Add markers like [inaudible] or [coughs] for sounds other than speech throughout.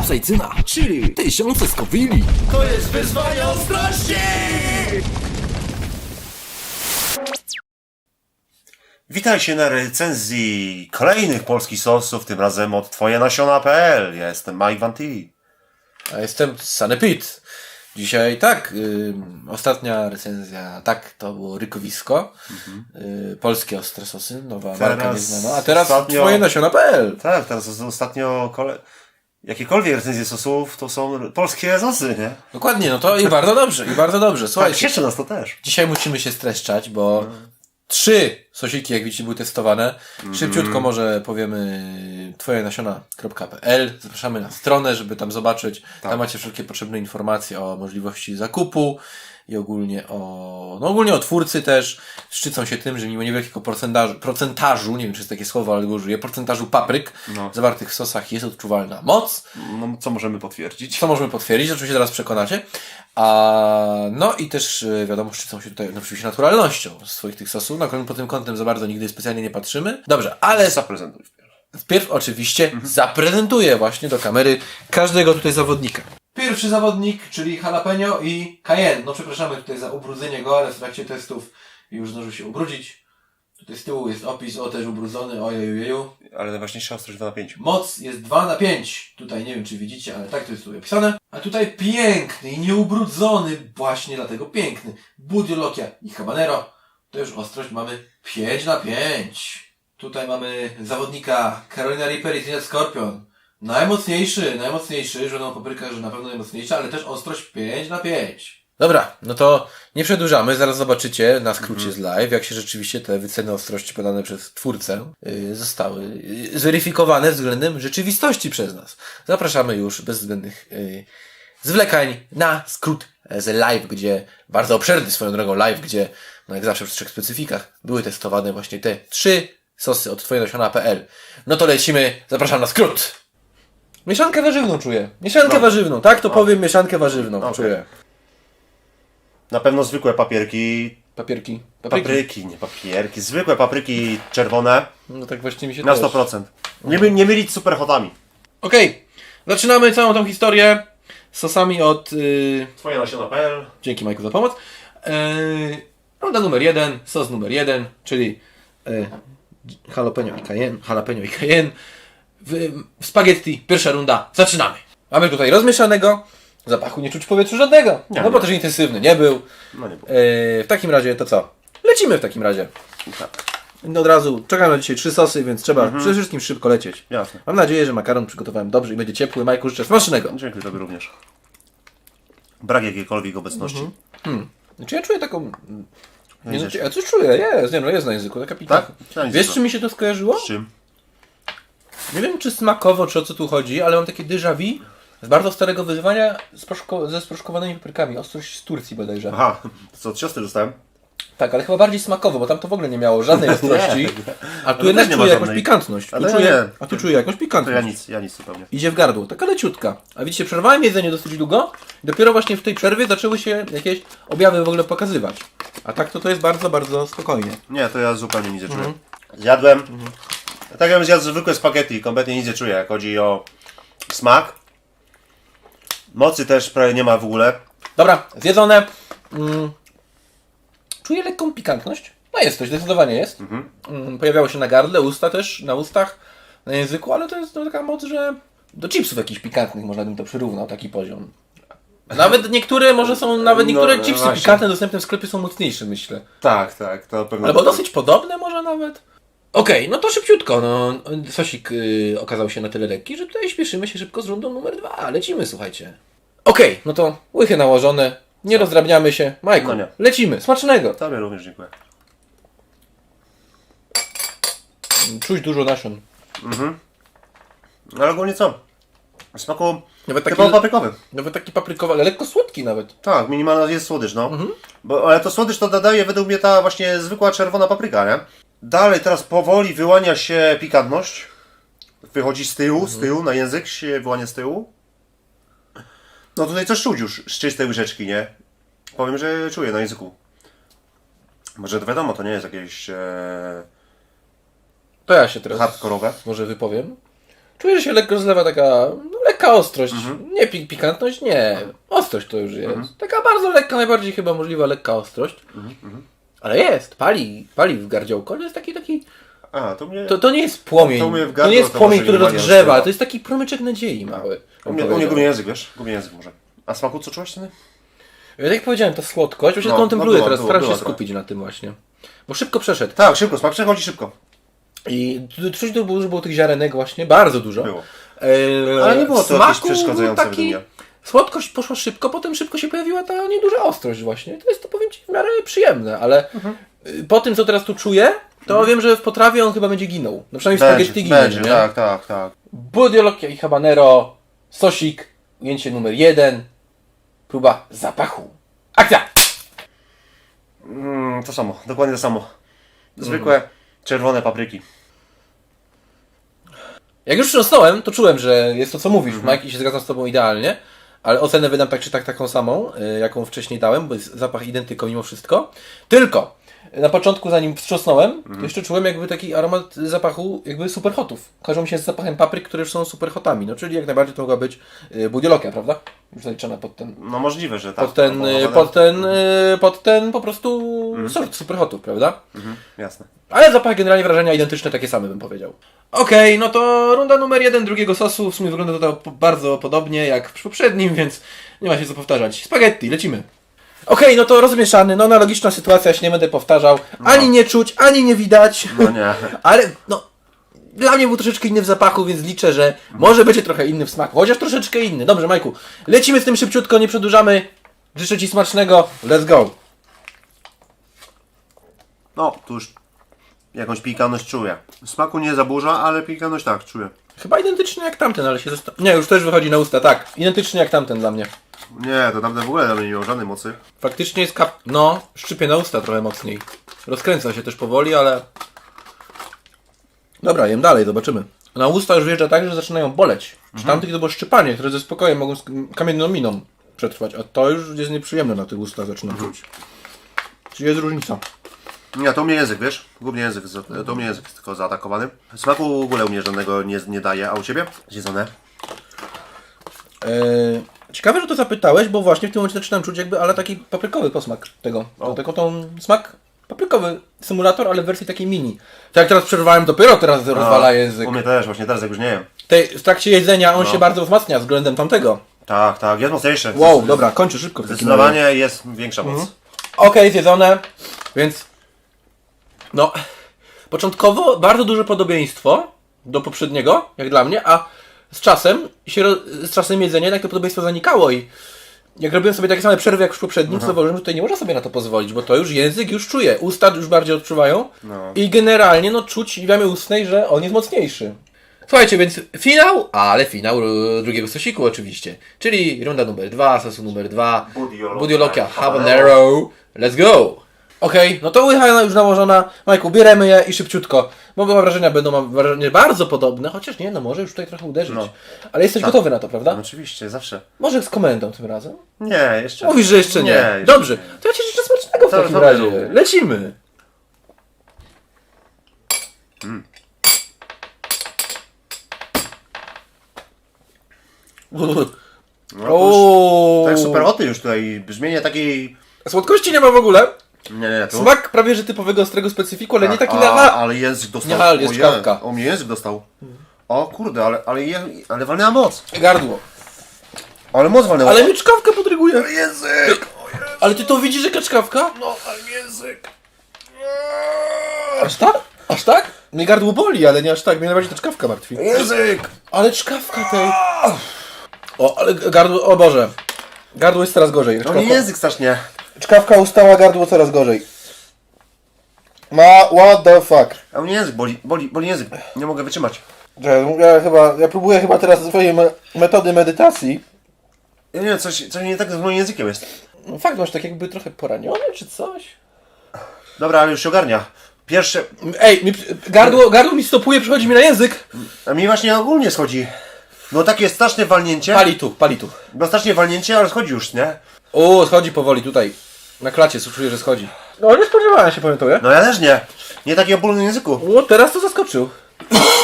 Kapsajcyna, chili, tysiące skowili. To jest wyzwanie ostrości! Witajcie na recenzji kolejnych polskich sosów, tym razem od twojenasiona.pl. Ja jestem Mike Van T. A jestem Sunny Pit. Dzisiaj tak, ym, ostatnia recenzja, tak, to było Rykowisko. Y, polskie ostre sosy, nowa marka Teraz nieznana. A teraz ostatnio- twoje nasiona.pl. Tak, teraz ostatnio kole... jakiekolwiek recenzje sosów to są polskie sosy, nie? Dokładnie, no to i bardzo dobrze, i bardzo dobrze. Tak, Słuchajcie, cieszy nas to też. dzisiaj musimy się streszczać, bo trzy sosiki, jak widzicie, były testowane. Szybciutko może powiemy twojenasiona.pl. Zapraszamy na stronę, żeby tam zobaczyć. Tam macie wszelkie potrzebne informacje o możliwości zakupu i ogólnie o, no ogólnie o twórcy też. Szczycą się tym, że mimo niewielkiego procentażu, procentażu, nie wiem czy jest takie słowo, ale go użyję, procentażu papryk No. zawartych w sosach jest odczuwalna moc. No, co możemy potwierdzić? Co możemy potwierdzić, oczywiście zaraz przekonacie. A, no i też e, wiadomo, szczycą się tutaj no, oczywiście naturalnością swoich tych sosów. Na pod tym kątem za bardzo nigdy specjalnie nie patrzymy. Dobrze, ale Zaprezentuj wpierw. wpierw oczywiście zaprezentuję właśnie do kamery każdego tutaj zawodnika. Pierwszy zawodnik, czyli jalapeno i cayenne. No przepraszamy tutaj za ubrudzenie go, ale w trakcie testów już zdążył się ubrudzić. Tutaj z tyłu jest opis, o też ubrudzony, ojejujeju. Ale najważniejsza ostrość w napięciu. Moc jest 2 na 5. Tutaj nie wiem, czy widzicie, ale tak to jest tutaj opisane. A tutaj piękny i nieubrudzony, właśnie dlatego piękny. Budiolokia i habanero. To już ostrość mamy 5 na 5. Tutaj mamy zawodnika Carolina Reaper i Trinidad Scorpion. Najmocniejszy, najmocniejszy, no papryka, że na pewno najmocniejsza, ale też ostrość 5 na 5. Dobra, no to nie przedłużamy, zaraz zobaczycie na skrócie z live, jak się rzeczywiście te wyceny ostrości podane przez twórcę yy, zostały yy, zweryfikowane względem rzeczywistości przez nas. Zapraszamy już bez zbędnych yy, zwlekań na skrót z live, gdzie bardzo obszerny swoją drogą live, gdzie no jak zawsze przy trzech specyfikach były testowane właśnie te trzy sosy od twojenasiona.pl. No to lecimy, zapraszam na skrót. Mieszankę warzywną czuję. Mieszankę warzywną, tak to powiem, mieszankę warzywną Okej. czuję. Na pewno zwykłe papierki. Papierki. Papryki. Papryki, nie papierki. Zwykłe papryki czerwone. No tak właśnie mi się Na też. 100%. Nie, my- nie mylić z superhotami. Okej, zaczynamy całą tą historię sosami od... Yy... Twojenasiona.pl Dzięki Majku za pomoc. Yy... Runda numer jeden, sos numer jeden, czyli yy... jalapeno i cayenne, jalapeno i cayenne. Spaghetti, pierwsza runda, zaczynamy. Mamy tutaj rozmieszanego, zapachu nie czuć w powietrzu żadnego, Nie, no bo nie. też intensywny nie był. No nie było. Yy, w takim razie to co? Lecimy w takim razie. Tak. No od razu czekam na dzisiaj trzy sosy, więc trzeba przede wszystkim szybko lecieć. Jasne. Mam nadzieję, że makaron przygotowałem dobrze i będzie ciepły. Majku, życzę smacznego. Dziękuję Tobie również. Brak jakiejkolwiek obecności. Znaczy ja czuję taką... Nie, no, ja coś czuję, jest, nie no, jest na języku, taka pita. Tak? Wiesz, czym mi się to skojarzyło? Z czym? Nie wiem, czy smakowo, czy o co tu chodzi, ale mam takie déjà vu z bardzo starego wyzwania z proszko- ze sproszkowanymi paprykami. Ostrość z Turcji bodajże. Aha, to co od siostry dostałem? Tak, ale chyba bardziej smakowo, bo tam to w ogóle nie miało żadnej ostrości. A tu jednak też nie ma czuję jakąś żadnej. pikantność. Tu Ale czuję, nie. a tu czuję jakąś To ja pikantność. nic, ja nic zupełnie. Idzie w gardło, taka leciutka. A widzicie, przerwałem jedzenie dosyć długo. Dopiero właśnie w tej przerwie zaczęły się jakieś objawy w ogóle pokazywać. A tak to to jest bardzo, bardzo spokojnie. Nie, to ja zupełnie nic nie czuję. Zjadłem. Tak jakbym zjadł zwykłe spaghetti, kompletnie nic nie czuję, jak chodzi o smak. Mocy też prawie nie ma w ogóle. Dobra, zjedzone. Mm. Czuję lekką pikantność. No jest coś, zdecydowanie jest. Mm, pojawiało się na gardle, usta też, na ustach, na języku, ale to jest no, taka moc, że do chipsów jakichś pikantnych można bym to przyrównał, taki poziom. Nawet niektóre, może są, nawet No, niektóre no chipsy właśnie. pikantne dostępne w sklepie są mocniejsze, myślę. Tak, tak, to pewnie. Albo dosyć podobne może nawet. Okej, no to szybciutko. No, sosik y, okazał się na tyle lekki, że tutaj śpieszymy się szybko z rundą numer dwa. Lecimy, słuchajcie. Okej, no to łychy nałożone. Nie rozdrabniamy się. Majku, No nie. lecimy. Smacznego. Tobie również dziękuję. Czuć dużo nasion. No ale ogólnie co? W smaku Nawet taki, typowo paprykowy. nawet taki paprykowy, ale lekko słodki nawet. Tak, minimalna jest słodycz, no. Bo, ale to słodycz to dodaje według mnie ta właśnie zwykła czerwona papryka, nie? Dalej teraz powoli wyłania się pikantność. Wychodzi z tyłu, z tyłu, na język się wyłania z tyłu. No tutaj coś czuć już z czystej łyżeczki, nie? Powiem, że czuję na języku. Może to wiadomo, to nie jest jakieś e, To ja się teraz hardkorowe. może wypowiem. Czuję, że się lekko rozlewa taka no, lekka ostrość. Mhm. Nie pik pikantność, nie. Ostrość to już jest. Taka bardzo lekka, najbardziej chyba możliwa lekka ostrość. Ale jest, pali, pali w gardziołko. To jest taki, taki... A, to mnie... To, to nie jest płomień. To mnie w To, nie jest płomień, który rozgrzewa. To jest taki promyczek nadziei mały. u mnie, u mnie gubię język, wiesz? Gubię język może. A smaku co czułeś ty? Ja tak jak powiedziałem, to słodkość. Właśnie No, kontempluję no teraz, staram się była trochę. skupić na tym właśnie. Bo szybko przeszedł. Tak, szybko, smak przechodzi szybko. I tu- czuć dużo było tych ziarenek właśnie, bardzo dużo. Było. Eee, Ale nie było to smaku jakieś przeszkadzające był według. Słodkość poszła szybko, potem szybko się pojawiła ta nieduża ostrość właśnie. To jest to powiem Ci w miarę przyjemne, ale Mhm. y, po tym co teraz tu czuję, to wiem, że w potrawie on chyba będzie ginął. No przynajmniej w spaghetti ginie, będzie, nie? tak, tak, tak. Budiolokia i habanero, sosik, ujęcie numer jeden, próba zapachu. Akcja! Mm, to samo, dokładnie to samo. Zwykłe czerwone papryki. Jak już wstrząsnąłem, to czułem, że jest to co mówisz, Mhm. Mike, i się zgadzam z Tobą idealnie, ale ocenę wydam tak czy tak taką samą, y, jaką wcześniej dałem, bo jest zapach identyko mimo wszystko. Tylko na początku, zanim wstrząsnąłem, Mhm. jeszcze czułem jakby taki aromat zapachu jakby superhotów. Kojarzą mi się z zapachem papryk, które już są superhotami, no czyli jak najbardziej to mogła być y, budiolokia, prawda? Już zaliczona pod ten, No możliwe, że tak. pod ten, y, pod ten, y, pod ten po prostu sort superhotów, prawda? Mhm, jasne. Ale zapach generalnie wrażenia identyczne, takie same bym powiedział. Okej, no to runda numer jeden drugiego sosu. W sumie wygląda to po- bardzo podobnie jak przy poprzednim, więc nie ma się co powtarzać. Spaghetti, lecimy. Okej, no to rozmieszany, no analogiczna sytuacja, się nie będę powtarzał. Ani nie czuć, ani nie widać. No nie. [laughs] Ale no, dla mnie był troszeczkę inny w zapachu, więc liczę, że może będzie trochę inny w smaku. Chociaż troszeczkę inny. Dobrze, Majku, lecimy z tym szybciutko, nie przedłużamy. Życzę Ci smacznego. Let's go. No, tu już jakąś piekanność czuję. Smaku nie zaburza, ale piekanność tak, czuję. Chyba identyczny jak tamten, ale się zosta... Nie, już też wychodzi na usta, tak. Identyczny jak tamten dla mnie. Nie, to tamten w ogóle nie miał żadnej mocy. Faktycznie jest kap... No, szczypie na usta trochę mocniej. Rozkręca się też powoli, ale... Dobra, jem dalej, zobaczymy. Na usta już wjeżdża tak, że zaczynają boleć. Przy tamtych to było szczypanie, które ze spokojem mogą z kamienną miną przetrwać, a to już jest nieprzyjemne na tych ustach zaczyna czuć. Czyli jest różnica. Nie, to u mnie język, wiesz? Głównie język, za- to mnie język jest tylko zaatakowany. Smaku w ogóle u mnie żadnego nie, nie daje, a u Ciebie? Zjedzone? Eee, ciekawe, że to zapytałeś, bo właśnie w tym momencie zaczynam czuć jakby, ale taki paprykowy posmak tego. Tylko tą smak paprykowy symulator, ale w wersji takiej mini. Tak jak teraz przerwałem, dopiero teraz rozwala język. U mnie też, właśnie teraz jak już nie jem. Tej, w trakcie jedzenia on się bardzo wzmacnia względem tamtego. Tak, tak, jest mocniejszy. Wow, dobra, kończę szybko. w takim razie. Zdecydowanie jest większa moc. Okej, zjedzone, więc no, początkowo bardzo duże podobieństwo do poprzedniego, jak dla mnie, a z czasem się, z czasem jedzenia jednak to podobieństwo zanikało i jak robiłem sobie takie same przerwy jak w poprzednim, to zauważyłem, że tutaj nie można sobie na to pozwolić, bo to już język już czuje, usta już bardziej odczuwają No. i generalnie no czuć w jamie ustnej, że on jest mocniejszy. Słuchajcie, więc finał, ale finał drugiego sosiku oczywiście, czyli runda numer dwa, sosu numer dwa, Budiolokia budiolokia habanero. habanero, let's go! Okej, no to łycha już nałożona. Majku, bieremy je i szybciutko. Bo mam wrażenia będą, mam wrażenie, bardzo podobne, chociaż nie, no może już tutaj trochę uderzyć. No. Ale jesteś gotowy na to, prawda? Oczywiście, zawsze. Może z komendą tym razem? Nie, jeszcze. Mówisz, że jeszcze nie. Nie, jeszcze Dobrze, to ja Ci życzę smacznego w To- takim to razie. Lecimy. [laughs] No, to już, O, tak super hoty już tutaj, brzmienie takiej... Słodkości nie ma w ogóle. Nie, nie, to... Smak prawie że typowego ostrego specyfiku, ale nie taki a, na... Ale język dostał. Nie, ale jest czkawka. O mnie język dostał. O kurde, ale, ale, je, ale walnęła moc. Gardło. Ale moc walnęła. Ale mi czkawkę podryguje. język! Ale ty to widzisz, jaka czkawka? No, ale język. Aż tak? Aż tak? Mnie gardło boli, ale nie aż tak. Mnie najbardziej to czkawka martwi. Język! Ale czkawka tej... O, ale gardło... O Boże. Gardło jest coraz gorzej. No Czkawka, mnie język strasznie. Czkawka ustała, gardło coraz gorzej. Ma... What the fuck? A mnie język boli, boli, boli język. Nie mogę wytrzymać. Ja, ja chyba... Ja próbuję chyba teraz swojej me metody medytacji. Ja nie wiem, coś, coś nie tak z moim językiem jest. No fakt, masz tak jakby trochę poraniony czy coś? Dobra, ale już się ogarnia. Pierwsze... Ej, mi, gardło, gardło mi stopuje, przychodzi mi na język. A mi właśnie ogólnie schodzi. No takie straszne walnięcie. Pali tu, pali tu. No strasznie walnięcie, ale schodzi już, nie? O, schodzi powoli tutaj. Na klacie czuję, że schodzi. No nie spodziewałem się, pamiętuję. No ja też nie. Nie takiego bólu na języku. O, teraz to zaskoczył.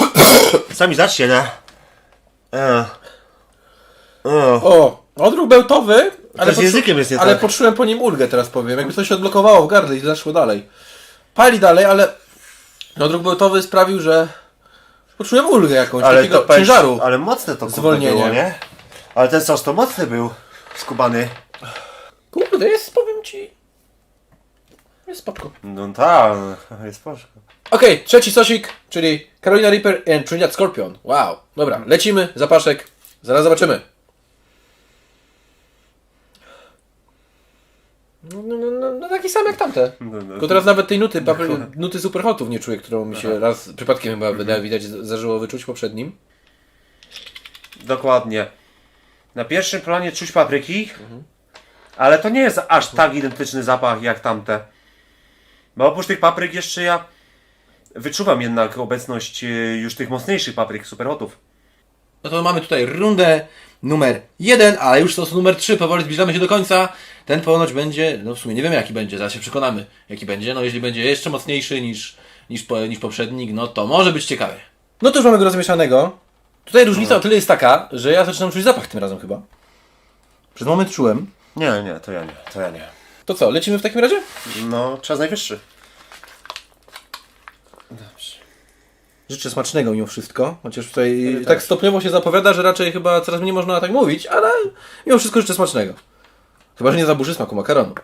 [coughs] Sami zaczcie, nie? Ech. Ech. O, odruch bełtowy, ale, z językiem jest nie ale tak. poczułem po nim ulgę, teraz powiem. Jakby coś się odblokowało w gardle i zeszło dalej. Pali dalej, ale odruch bełtowy sprawił, że poczułem ulgę jakąś, Ale takiego powiem ci, ciężaru. Ale mocne to kurde Zwolnienie. było, nie? Ale ten sos to mocny był. Skubany. Kurde, jest, powiem ci, jest spoko. No tak, jest poszło. Okej, trzeci sosik, czyli Carolina Reaper and Trinidad Scorpion. Wow, dobra, lecimy, zapaszek, zaraz zobaczymy. No, no, no, no, no taki sam jak tamte. No, no. Tylko teraz nawet tej nuty, papry, nuty superhotów nie czuję, którą mi się raz przypadkiem chyba wydaje, widać, zażyło wyczuć w poprzednim. Dokładnie. Na pierwszym planie czuć papryki, ale to nie jest aż tak identyczny zapach jak tamte. Bo oprócz tych papryk jeszcze ja wyczuwam jednak obecność e, już tych mocniejszych papryk, superhotów. No to mamy tutaj rundę numer jeden, ale już sos numer trzy, powoli zbliżamy się do końca. Ten ponoć będzie, no w sumie nie wiemy jaki będzie, zaraz się przekonamy jaki będzie. No jeśli będzie jeszcze mocniejszy niż, niż, po, niż poprzednik, no to może być ciekawy. No to już mamy go rozmieszanego. Tutaj różnica o tyle jest taka, że ja zaczynam czuć zapach tym razem chyba. Przez moment czułem. Nie, nie, to ja nie, to ja nie. To co, lecimy w takim razie? No, czas najwyższy. Życzę smacznego mimo wszystko, chociaż tutaj tak stopniowo się zapowiada, że raczej chyba coraz mniej można tak mówić, ale mimo wszystko życzę smacznego. Chyba, że nie zaburzy smaku makaronu.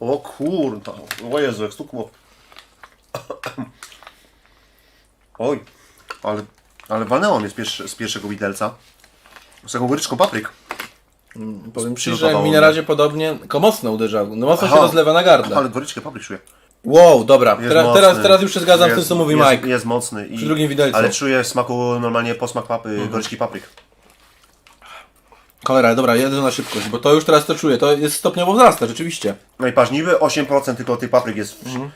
O kurwa, o Jezu, jak stukło. Oj, ale, ale walnęło mnie z, pierwszy, z pierwszego widelca. Z taką goryczką papryk. Powiem Ci, że mi na razie podobnie, tylko mocno uderzało, no mocno się Aha. rozlewa na gardle. Ale goryczkę papryk czuję. Wow, dobra, Jest teraz, mocny. teraz, teraz już się zgadzam z tym, Jest- co mówi jest, Mike. Jest mocny. I, Przy drugim widelcu. Ale czuję smaku normalnie posmak papy, Mhm. goryczki papryk. Cholera, dobra, jedę na szybkość, bo to już teraz to czuję, to jest stopniowo wzrasta, rzeczywiście. No i patrz, niby 8% tylko tych papryk jest. Mhm.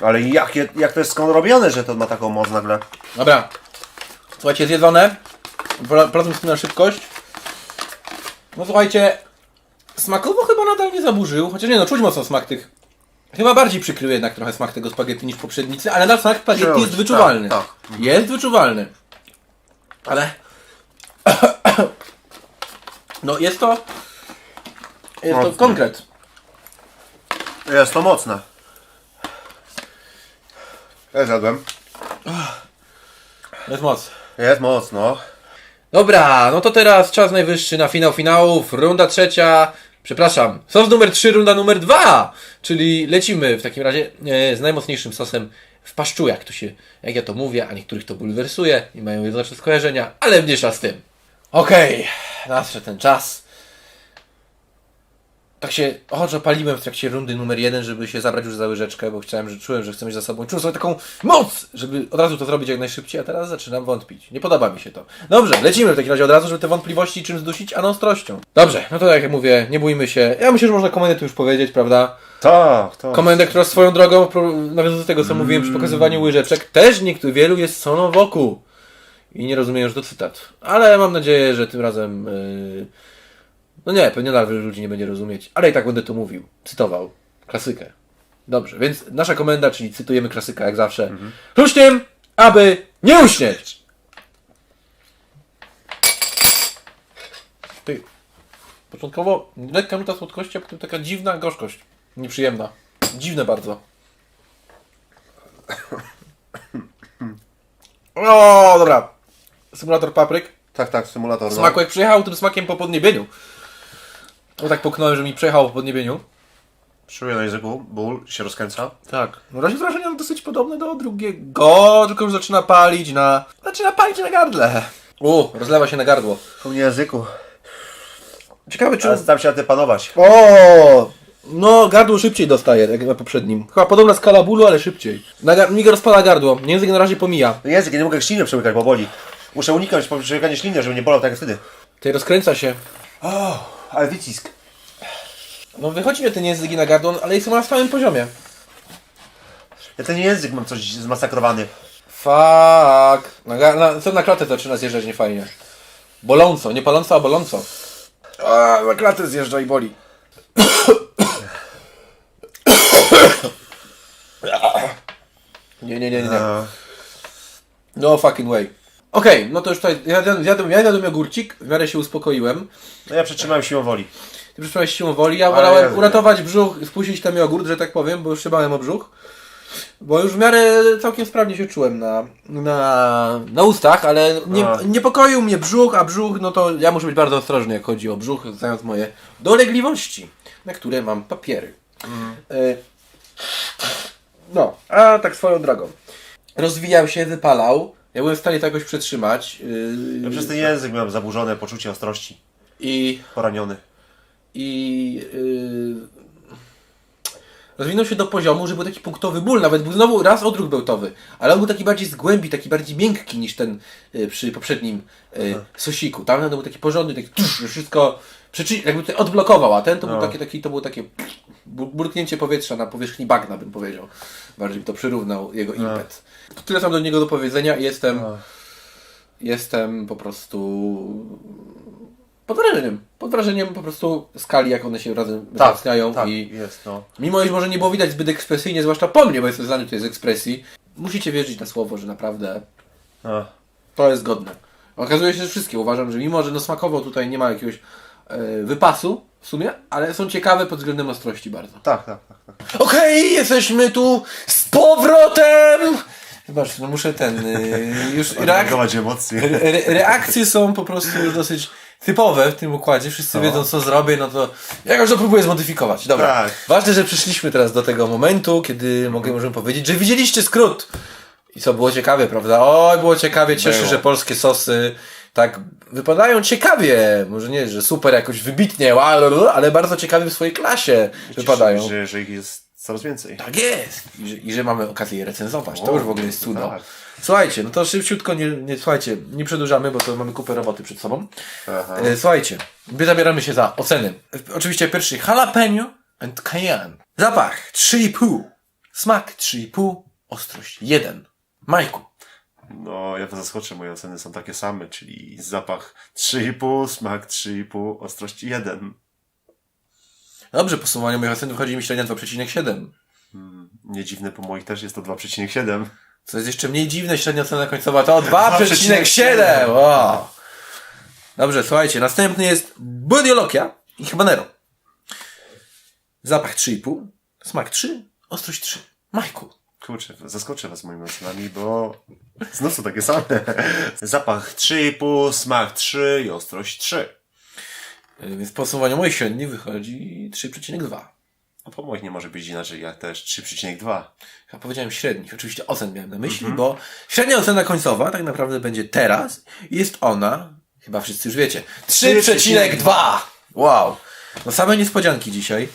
Ale jak, je- jak to jest skąd robione, że to ma taką moc nagle? Dobra, słuchajcie, zjedzone, Wra- wracam z tym na szybkość. No słuchajcie, smakowo chyba nadal nie zaburzył, chociaż nie no, czuć mocno smak tych. Chyba bardziej przykrył jednak trochę smak tego spaghetti niż poprzednicy, ale na smak spaghetti Czuć, jest wyczuwalny. tak, Jest wyczuwalny. Ale... [coughs] No jest to... Jest to Mocny. konkret. Jest to mocne. Ja zjadłem. Jest moc. Jest mocno. Dobra, no to teraz czas najwyższy na finał finałów. Runda trzecia. Przepraszam, sos numer 3, runda numer 2. Czyli lecimy w takim razie e, z najmocniejszym sosem w paszczu, jak to się, jak ja to mówię, a niektórych to bulwersuje i mają jednoznaczne skojarzenia, ale mniejsza z tym. Okej, nadszedł ten czas. Tak się ochoczo paliłem w trakcie rundy numer jeden, żeby się zabrać już za łyżeczkę, bo chciałem, że czułem, że chcę mieć za sobą. Czułem sobie taką moc, żeby od razu to zrobić jak najszybciej, a teraz zaczynam wątpić. Nie podoba mi się to. Dobrze, lecimy w takim razie od razu, żeby te wątpliwości czym zdusić, a no ostrością. Dobrze, no to tak jak mówię, nie bójmy się. Ja myślę, że można komendę tu już powiedzieć, prawda? Tak, tak. Komendę, która swoją drogą, nawiązując do tego, co mówiłem przy pokazywaniu łyżeczek, też niektórych wielu jest solą wokół. I nie rozumieją, że to cytat. Ale mam nadzieję, że tym razem. Yy... No nie, pewnie nadal wielu ludzi nie będzie rozumieć, ale i tak będę to mówił. Cytował. Klasykę. Dobrze, więc nasza komenda, czyli cytujemy klasyka jak zawsze. Mhm. Aby nie uśnieć! Ty. Początkowo lekka nuta słodkości, a potem taka dziwna gorzkość. Nieprzyjemna. Dziwne bardzo. O, dobra. Symulator papryk. Tak, tak, symulator. no. Smaku jak przyjechał tym smakiem po podniebieniu. O tak poknąłem, że mi przejechał po podniebieniu. Czuję na języku, ból się rozkręca. Tak. Na razie wrażenia dosyć podobne do drugiego, tylko już zaczyna palić na... Zaczyna palić na gardle. U, rozlewa się na gardło. Po mnie języku. Ciekawe czy... Ale staram się na tym panować. O! No, gardło szybciej dostaje, jak na poprzednim. Chyba podobna skala bólu, ale szybciej. Na gar- mi go rozpala gardło. Język na razie pomija. Język, ja nie mogę śliny przemykać, bo boli. Muszę unikać przemykania śliny, żeby nie bolał tak jak wtedy. Tutaj rozkręca się. Ale wycisk. No wychodzi mi ten język i na gardło, ale jest na swoim poziomie. Ja ten język mam coś zmasakrowany. Fuck. Na, ga- na, co na klatę zaczyna zjeżdżać niefajnie. Boląco, nie paląco, a boląco. A, na klatę zjeżdża i boli. Nie, nie, nie, nie. nie. E, No fucking way. Okej, no to już tutaj zjadłem, zjadłem, ja zjadłem jogurcik, w miarę się uspokoiłem. No ja przetrzymałem siłą woli. Ty przyszłeś siłą woli, ja Ale wolałem ja- uratować brzuch, spuścić tam jogurt, że tak powiem, bo już się bałem o brzuch. Bo już w miarę całkiem sprawnie się czułem na, na, na ustach, ale nie, niepokoił mnie brzuch, a brzuch, no to ja muszę być bardzo ostrożny, jak chodzi o brzuch, znając moje dolegliwości, na które mam papiery. E, no, a tak swoją drogą. Rozwijał się, wypalał. Ja byłem w stanie to jakoś przetrzymać. Yy, Ja przez ten język miałem zaburzone poczucie ostrości. I Poraniony. i yy, rozwinął się do poziomu, że był taki punktowy ból, nawet był znowu raz odruch bełtowy, ale on był taki bardziej z głębi, taki bardziej miękki niż ten yy, przy poprzednim yy, sosiku. Tam to był taki porządny, taki tusz, wszystko przeczy- jakby to odblokował, a ten to był No. takie, taki, to było takie burknięcie powietrza na powierzchni bagna, bym powiedział. Bardziej to przyrównał jego impet. Tyle sam do niego do powiedzenia i jestem, No. jestem po prostu pod wrażeniem. Pod wrażeniem po prostu skali, jak one się razem wzmacniają tak, i jest, no. mimo iż może nie było widać zbyt ekspresyjnie, zwłaszcza po mnie, bo jestem znany tutaj z ekspresji, musicie wierzyć na słowo, że naprawdę A. to jest godne. Okazuje się, że wszystkie uważam, że mimo, że no smakowo tutaj nie ma jakiegoś e, wypasu w sumie, ale są ciekawe pod względem ostrości bardzo. Tak, tak, tak. tak. Okej, jesteśmy tu z powrotem! Zobacz, no muszę ten, y, już [laughs] reak Reagować emocje. re reakcje są po prostu już dosyć typowe w tym układzie. Wszyscy wiedzą, co zrobię, no to jakoś to próbuję zmodyfikować. Dobra. Tak. Ważne, że przyszliśmy teraz do tego momentu, kiedy mogę, możemy powiedzieć, że widzieliście skrót. I co, było ciekawie, prawda? Oj, było ciekawie. Cieszę, Było. że polskie sosy tak wypadają ciekawie. Może nie, że super jakoś wybitnie, ale bardzo ciekawie w swojej klasie wypadają. Że, że ich jest coraz więcej. Tak jest! I że, I że mamy okazję je recenzować. To O, już w ogóle jest cudo. tak. Słuchajcie, no to szybciutko, nie, nie, słuchajcie, nie przedłużamy, bo to mamy kupę roboty przed sobą. Aha. E, słuchajcie, my zabieramy się za oceny. Oczywiście pierwszy jalapeno and cayenne. Zapach 3,5. Smak 3,5. Ostrość 1. Majku. No, ja to zaskoczę, moje oceny są takie same, czyli zapach 3,5, smak 3,5, ostrość 1. Dobrze, podsumowanie moich ocen wychodzi mi średnia 2,7. Nie dziwne, po moich też jest to 2,7. Co jest jeszcze mniej dziwne, średnia cena końcowa to 2,7. 2,7. Wow. Dobrze, słuchajcie, następny jest Budiolokia i Habanero. Zapach 3,5, smak 3, ostrość 3. Majku. Kurczę, zaskoczę was moimi ocenami, bo znów są takie same. Zapach 3,5, smak 3 i ostrość 3. Y, Więc podsumowanie moich średnich wychodzi 3,2. No po moich nie może być inaczej, ja też 3,2. Ja powiedziałem średnich, oczywiście ocen miałem na myśli, bo średnia ocena końcowa tak naprawdę będzie teraz i jest ona, chyba wszyscy już wiecie, 3,2! Wow! No same niespodzianki dzisiaj.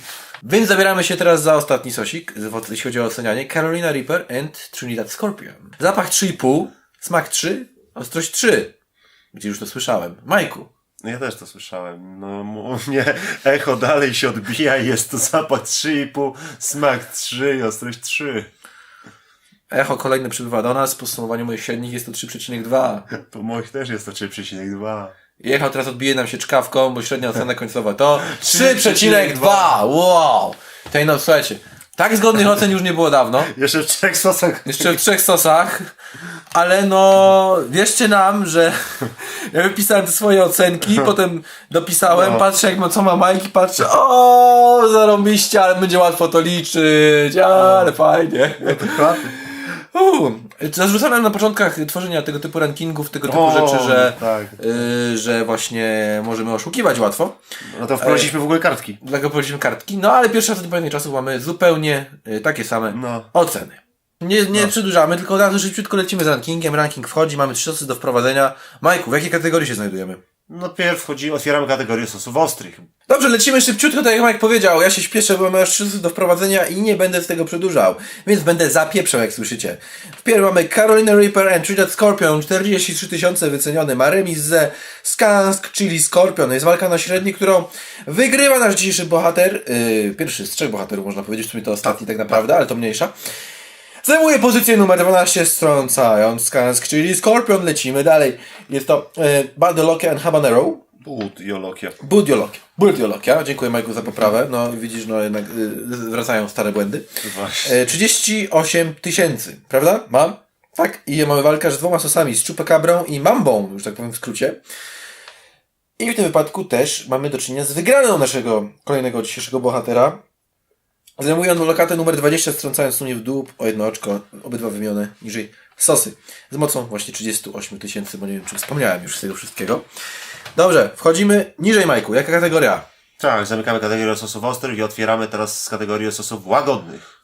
Więc zabieramy się teraz za ostatni sosik, jeśli chodzi o ocenianie. Carolina Reaper and Trinidad Scorpion. Zapach 3,5, smak 3, ostrość 3. Gdzie już to słyszałem. Majku. No ja też to słyszałem. No mnie echo dalej się odbija i jest to zapach 3,5, smak 3 i ostrość 3. Echo kolejne przybywa do nas. W podsumowaniu moich średnich jest to 3,2. Po moich też jest to 3,2. I Echo teraz odbije nam się czkawką, bo średnia ocena końcowa to [laughs] 3,2! Wow! Tej no, słuchajcie, tak zgodnych ocen już nie było dawno. Jeszcze w trzech sosach. Jeszcze w trzech sosach. Ale no, wierzcie nam, że [laughs] ja wypisałem te swoje ocenki, potem dopisałem, No. patrzę jak ma, co ma Mike i patrzę, o, zarąbiście, ale będzie łatwo to liczyć, ale fajnie. Dokładnie. Uuu, zarzucałem na początkach tworzenia tego typu rankingów, tego typu O, rzeczy, że, tak. y, że właśnie możemy oszukiwać łatwo. No to wprowadziliśmy w ogóle kartki. Dlatego powiedzieliśmy kartki. No ale pierwszy raz od pewnych czasów mamy zupełnie y, takie same No. oceny. Nie, nie przedłużamy, tylko od razu szybciutko lecimy z rankingiem. Ranking wchodzi, mamy trzy sosy do wprowadzenia. Majku, w jakiej kategorii się znajdujemy? No pierw wchodzi, otwieramy kategorię sosów ostrych. Dobrze, lecimy szybciutko, tak jak Mike powiedział. Ja się śpieszę, bo trzy sosy do wprowadzenia i nie będę z tego przedłużał. Więc będę zapieprzał, jak słyszycie. Wpierw mamy Carolina Reaper and Trinidad Scorpion, 43 tysiące wyceniony. Ma remis ze Skansk, czyli Scorpion. Jest walka na średni, którą wygrywa nasz dzisiejszy bohater. Yy, pierwszy z trzech bohaterów, można powiedzieć. W sumie to ostatni tak naprawdę, ale to mniejsza. Zajmuje pozycję numer 12, strącając Skansk, czyli Scorpion. Lecimy dalej. Jest to yy, Badolokia and Habanero. Bud i olokia. Budiolokia. Budiolokia. Dziękuję Majku za poprawę. No widzisz, no jednak y, wracają stare błędy. Właśnie. E, 38 tysięcy, prawda? Mam? Tak, i mamy walkę z dwoma sosami, z chupacabra i mambą, już tak powiem w skrócie. I w tym wypadku też mamy do czynienia z wygraną naszego kolejnego dzisiejszego bohatera. Zajmuje on lokatę numer 20, strącając sumie w dół o jedno oczko, obydwa wymienione niżej sosy. Z mocą właśnie 38 tysięcy, bo nie wiem, czy wspomniałem już z tego wszystkiego. Dobrze, wchodzimy niżej, Majku. Jaka kategoria? Tak, zamykamy kategorię sosów ostrych i otwieramy teraz kategorię sosów łagodnych.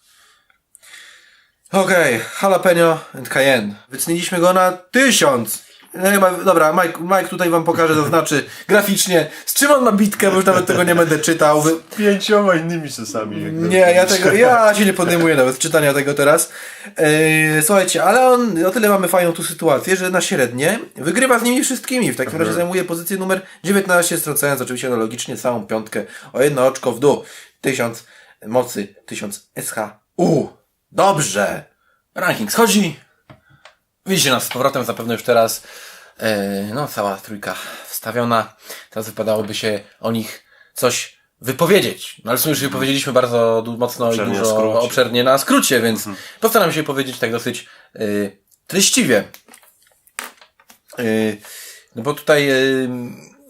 Okej, jalapeno and cayenne. Wyceniliśmy go na tysiąc. No chyba, dobra, Mike, Mike tutaj wam pokaże, to znaczy graficznie, z czym on ma bitkę, bo już nawet tego nie będę czytał. Wy... Pięcioma innymi sosami. Nie, ja tego, ja się nie podejmuję nawet czytania tego teraz. Yy, słuchajcie, ale on, o tyle mamy fajną tu sytuację, że na średnie wygrywa z nimi wszystkimi. W takim razie zajmuje pozycję numer 19, strącając oczywiście analogicznie całą piątkę o jedno oczko w dół. 1000 mocy, 1000 SHU. Dobrze. Ranking schodzi. Widzicie nas z powrotem zapewne już teraz. E, no, cała trójka wstawiona. Teraz wypadałoby się o nich coś wypowiedzieć. No ale w sumie już wypowiedzieliśmy bardzo mocno Obszernie i dużo skrócie. Mhm. obszernie na skrócie, więc postaram się powiedzieć tak dosyć y, treściwie. Y, no bo tutaj y,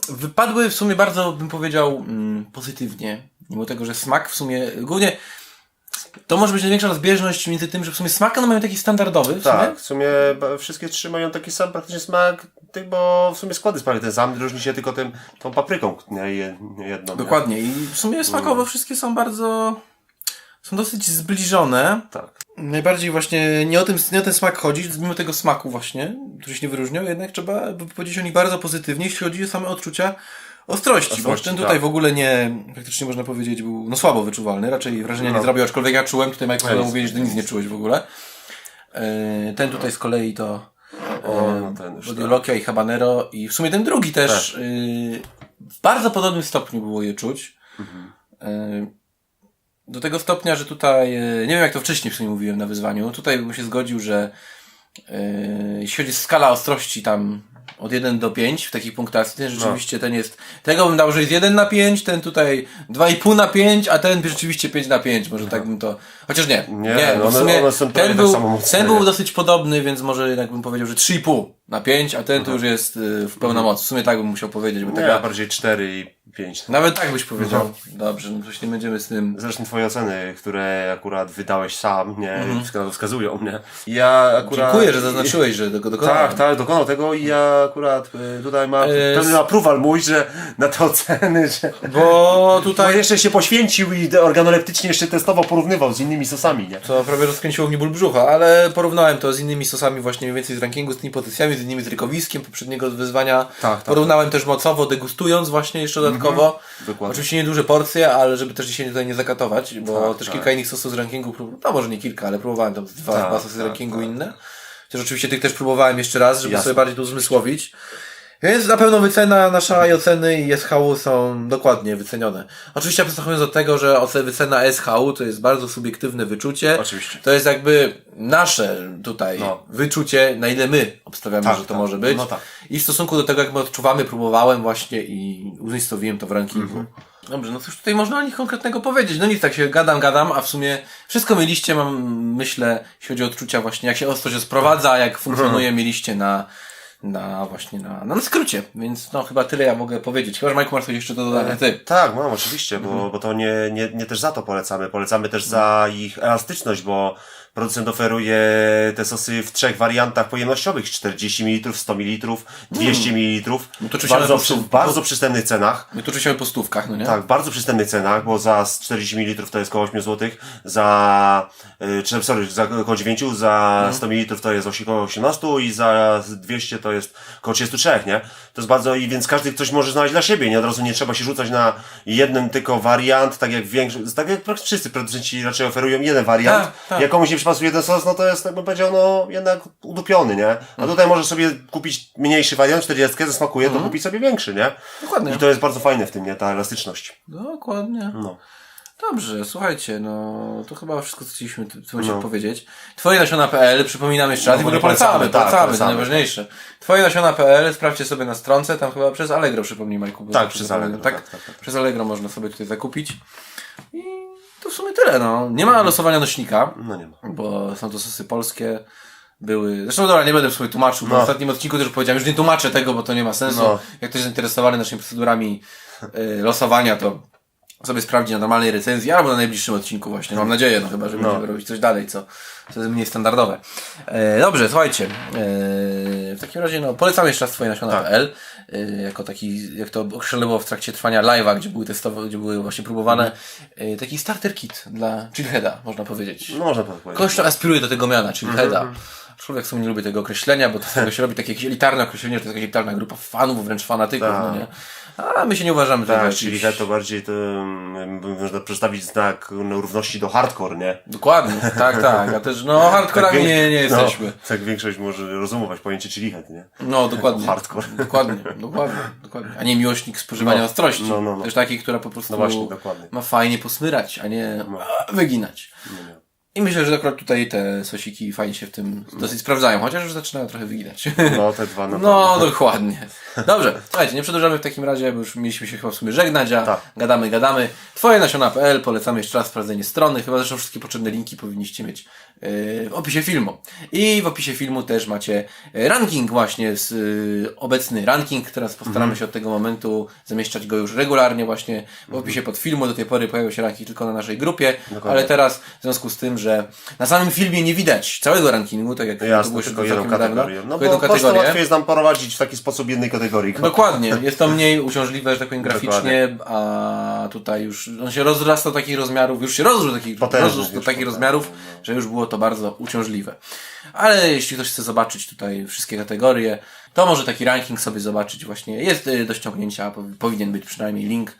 wypadły w sumie bardzo, bym powiedział, mm, pozytywnie. Mimo tego, że smak w sumie, głównie to może być największa rozbieżność między tym, że w sumie smak one mają taki standardowy w sumie. Tak, w sumie wszystkie trzy mają taki sam praktycznie smak, bo w sumie składy sprawy ten sam, różni się tylko tym, tą papryką nie, je- nie jedną. nie? Dokładnie. I w sumie smakowo wszystkie są bardzo. są dosyć zbliżone. Tak. Najbardziej właśnie nie o, tym, nie o ten smak chodzi, mimo tego smaku właśnie, który się nie wyróżniał, jednak trzeba powiedzieć o nich bardzo pozytywnie, jeśli chodzi o same odczucia ostrości, bo Ostrości, ten tutaj tak. w ogóle nie, praktycznie można powiedzieć, był no słabo wyczuwalny, raczej wrażenia nie No. zrobił, aczkolwiek ja czułem, tutaj Michael Jest. mówić, że nic nie czułeś w ogóle. E, Ten tutaj z kolei to no ten już, tak. Bodiolokia i Habanero i w sumie ten drugi też y, w bardzo podobnym stopniu było je czuć. Mhm. Do tego stopnia, że tutaj, nie wiem jak to wcześniej w sumie mówiłem na wyzwaniu, tutaj bym się zgodził, że jeśli chodzi o skala ostrości tam od 1 do 5 w takiej punktacji, ten rzeczywiście ten jest, tego bym dał, że jest 1 na 5, ten tutaj 2,5 na 5, a ten rzeczywiście 5 na 5, może tak bym to, chociaż nie, Nie, nie, no one- sumie one są ten tak był, samo mocne, ten był dosyć podobny, więc może jednak bym powiedział, że 3,5 na 5, a ten to już jest y, w pełna moc. W sumie tak bym musiał powiedzieć, bo Nie, taka, bardziej cztery i pięć. nawet tak byś powiedział. Dobrze, no coś nie będziemy z tym. Zresztą twoje oceny, które akurat wydałeś sam, nie, wska- wskazują mnie. Ja akurat... Mhm. Dziękuję, że zaznaczyłeś, że tego dokonałem. Tak, tak, dokonał tego i ja akurat y, tutaj mam E, pewien approval mój, że na te oceny, że... Bo [laughs] Bo tutaj jeszcze się poświęcił i organoleptycznie jeszcze testował, porównywał z innymi sosami, nie? To prawie rozkręciło mnie ból brzucha, ale porównałem to z innymi sosami właśnie mniej więcej z rankingu, z tymi pozycjami, z innymi z rykowiskiem poprzedniego wyzwania. tak. Porównałem też mocowo, degustując właśnie jeszcze dodatkowo. Dokładnie. Oczywiście nieduże porcje, ale żeby też się tutaj nie zakatować, bo Tak, też tak. kilka innych sosów z rankingu, no może nie kilka, ale próbowałem tam dwa, Tak, dwa sosy z tak, rankingu tak. inne. Chociaż oczywiście tych też próbowałem jeszcze raz, żeby Jasne. sobie bardziej to uzmysłowić. Więc na pewno wycena nasza i oceny i SHU są dokładnie wycenione. Oczywiście abstrahując od tego, że wycena SHU to jest bardzo subiektywne wyczucie. Oczywiście. To jest jakby nasze tutaj No. wyczucie, na ile my obstawiamy, Tak, że to tak. może być. No tak. I w stosunku do tego, jak my odczuwamy, próbowałem właśnie i umiejscowiłem to w rankingu. Mhm. Dobrze, no cóż tutaj można o nich konkretnego powiedzieć. No nic, tak się gadam, gadam, a w sumie wszystko mieliście, mam, myślę, jeśli chodzi o odczucia właśnie, jak się ostrość sprowadza, jak funkcjonuje, Mhm. mieliście na, na właśnie na, na skrócie. Więc no chyba tyle ja mogę powiedzieć. Chyba, że Majku masz coś jeszcze do dodania. Ty. Tak, mam oczywiście, Mhm. bo, bo to nie, nie, nie też za to polecamy. Polecamy też za ich elastyczność, bo producent oferuje te sosy w trzech wariantach pojemnościowych. 40 ml, 100 ml, 200 ml. No to oczywiście bardzo, po przy, prostu- bardzo przystępnych cenach. My tu czyściamy po stówkach, no nie? Tak, w bardzo przystępnych cenach, bo za 40 ml to jest około 8 zł, za, y, czy, sorry, za około 9, za Mhm. 100 ml to jest około 18 i za 200 to jest około 33, nie? To jest bardzo, i więc każdy coś może znaleźć dla siebie, nie? Od razu nie trzeba się rzucać na jeden tylko wariant, tak jak większość, tak jak wszyscy producenci raczej oferują jeden wariant. Tak, tak. Nie przypasuje jeden sos, no to jest, tak bym powiedział, no jednak udupiony, nie? A tutaj możesz sobie kupić mniejszy wariant, 40, zasmakuje, Mhm. to kupić sobie większy, nie? Dokładnie. I to jest bardzo fajne w tym, nie? Ta elastyczność. Dokładnie. No. Dobrze, słuchajcie, no to chyba wszystko, co chcieliśmy w tym momencie No. powiedzieć. Twoje nasiona.pl, przypominam jeszcze raz, No, i w ogóle polecamy, polecamy, tak, polecamy, to polecamy. najważniejsze. Twoje nasiona.pl, sprawdźcie sobie na stronce, tam chyba przez Allegro, przypomnij Majku. bo Tak, przez Allegro, Tak, tak, tak, tak. przez Allegro można sobie tutaj zakupić. I to w sumie tyle, no. Nie ma losowania nośnika, No nie ma. bo są to sosy polskie. były. Zresztą dobra, nie będę w sobie tłumaczył, bo w No. ostatnim odcinku też powiedziałem, już nie tłumaczę tego, bo to nie ma sensu. No. Jak ktoś jest zainteresowany naszymi procedurami y, losowania, to sobie sprawdzi na normalnej recenzji, albo na najbliższym odcinku właśnie, mam nadzieję, no chyba, że będziemy robić coś dalej, co, co jest mniej standardowe. E, dobrze, słuchajcie, e, w takim razie, no, polecam jeszcze raz twoje nasiona.pl, e, jako taki, jak to określone było w trakcie trwania live'a, gdzie były testowe, gdzie były właśnie próbowane, e, taki starter kit dla chillheada, można powiedzieć. No można tak powiedzieć. Kogoś, kto aspiruje do tego miana, czyli Heda. Człowiek w sumie nie lubi tego określenia, bo to z tego się robi takie jakieś elitarne określenie, że to jest jakaś elitarna grupa fanów, wręcz fanatyków, Tak. no nie? A my się nie uważamy Tak, jakiś- czyli to bardziej to mm, można przedstawić znak no, równości do hardcore, nie? Dokładnie, tak, tak. A też, no, hardkorami [laughs] Tak, nie, nie no, jesteśmy. tak większość może rozumować pojęcie chili head, nie? No, dokładnie. Hardcore. Dokładnie, dokładnie, dokładnie. A nie miłośnik spożywania No, ostrości. no, no, no. Też taki, która po prostu No właśnie, dokładnie. ma fajnie posmyrać, a nie a, wyginać. I myślę, że akurat tutaj te sosiki fajnie się w tym dosyć sprawdzają, chociaż już zaczynają trochę wyginać. No, te dwa na [laughs] No, dokładnie. Dobrze, słuchajcie, nie przedłużamy w takim razie, bo już mieliśmy się chyba w sumie żegnać, a Tak. gadamy, gadamy. Twoje nasiona.pl, polecamy jeszcze raz sprawdzenie strony, chyba zresztą wszystkie potrzebne linki powinniście mieć yy, w opisie filmu. I w opisie filmu też macie yy, ranking właśnie, z, yy, obecny ranking, teraz postaramy Mhm. się od tego momentu zamieszczać go już regularnie właśnie w opisie pod filmu, do tej pory pojawiał się ranking tylko na naszej grupie, ale teraz w związku z tym, że na samym filmie nie widać całego rankingu, tak jak Jasne, było tylko jedną kategorię. No tylko bo jedną prostu kategorię. łatwiej jest nam prowadzić w taki sposób jednej kategorii. Dokładnie, [laughs] jest to mniej uciążliwe, że tak powiem, graficznie, a tutaj już on się rozrasta do takich rozmiarów, już się rozrósł do takich, rozrósł do takich rozmiarów, że już było to bardzo uciążliwe. Ale jeśli ktoś chce zobaczyć tutaj wszystkie kategorie, to może taki ranking sobie zobaczyć właśnie. Jest y, do ściągnięcia, powi- powinien być przynajmniej link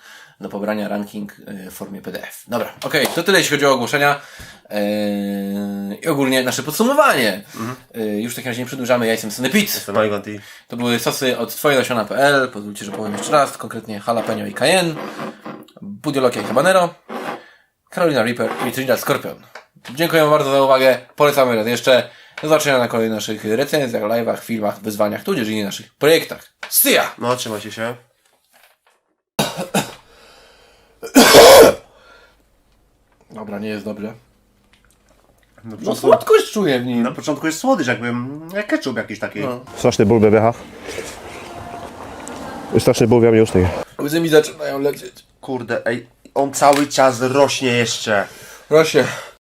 do pobrania ranking y, w formie PDF. Dobra, okej, to tyle jeśli chodzi o ogłoszenia yy, i ogólnie nasze podsumowanie. Yy, już w takim razie nie przedłużamy, ja jestem Sonny Pete. Jestem Ivan T. To były sosy od twojenasiona.pl, pozwólcie, że powiem jeszcze raz, konkretnie jalapeno i cayenne, budiolokia i habanero, Carolina Reaper i Trinidad Scorpion. Dziękuję bardzo za uwagę, polecamy raz jeszcze. Do zobaczenia na kolejnych naszych recenzjach, live'ach, filmach, wyzwaniach, tudzież innych naszych projektach. See ya! No, trzymajcie się. [coughs] Dobra, nie jest dobrze. Na No początku, słodkość czuję w nim. na początku jest słodycz, jakby jak ketchup jakiś taki. Straszny ból we brzechach. Straszny ból we mnie już tej. Łzy mi zaczynają lecieć. Kurde, ej, on cały czas rośnie jeszcze. Proszę.